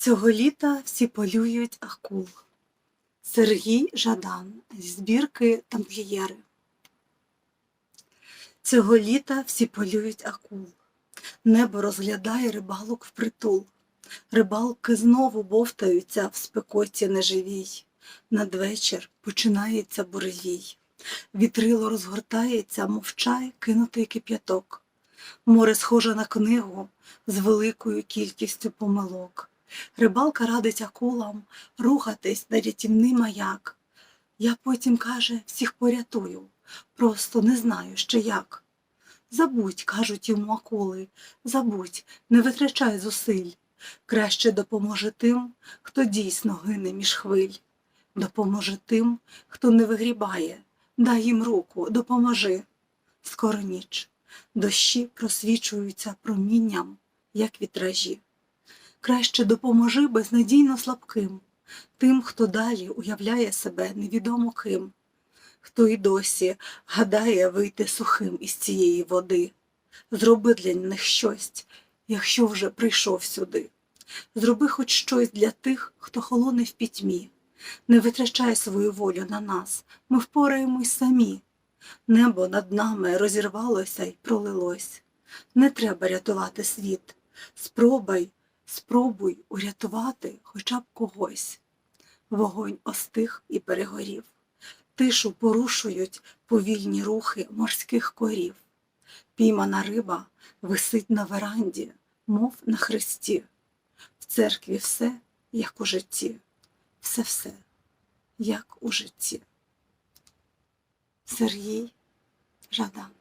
Цього літа всі полюють акул. Сергій Жадан зі збірки Тамплієри. Цього літа всі полюють акул. Небо розглядає рибалок впритул. Рибалки знову бовтаються в спекоті неживій. Надвечір починається буревій. Вітрило розгортається, мов чай, кинутий кип'яток. Море схоже на книгу з великою кількістю помилок. Рибалка радить акулам рухатись на рятівний маяк. Я потім, каже, всіх порятую, просто не знаю ще як. Забудь, кажуть йому акули, забудь, не витрачай зусиль. Краще допоможе тим, хто дійсно гине між хвиль. Допоможе тим, хто не вигрібає, дай їм руку, допоможи. Скоро ніч, дощі просвічуються промінням, як вітражі. Краще допоможи безнадійно слабким, тим, хто далі уявляє себе невідомо ким, хто й досі гадає вийти сухим із цієї води. Зроби для них щось, якщо вже прийшов сюди. Зроби хоч щось для тих, хто холоне в пітьмі. Не витрачай свою волю на нас, ми впораємось самі. Небо над нами розірвалося й пролилось. Не треба рятувати світ. Спробуй, спробуй урятувати хоча б когось. Вогонь остиг і перегорів. Тишу порушують повільні рухи морських корів. Піймана риба висить на веранді, мов на хресті. В церкві все, як у житті, все-все, як у житті. Сергій Жадан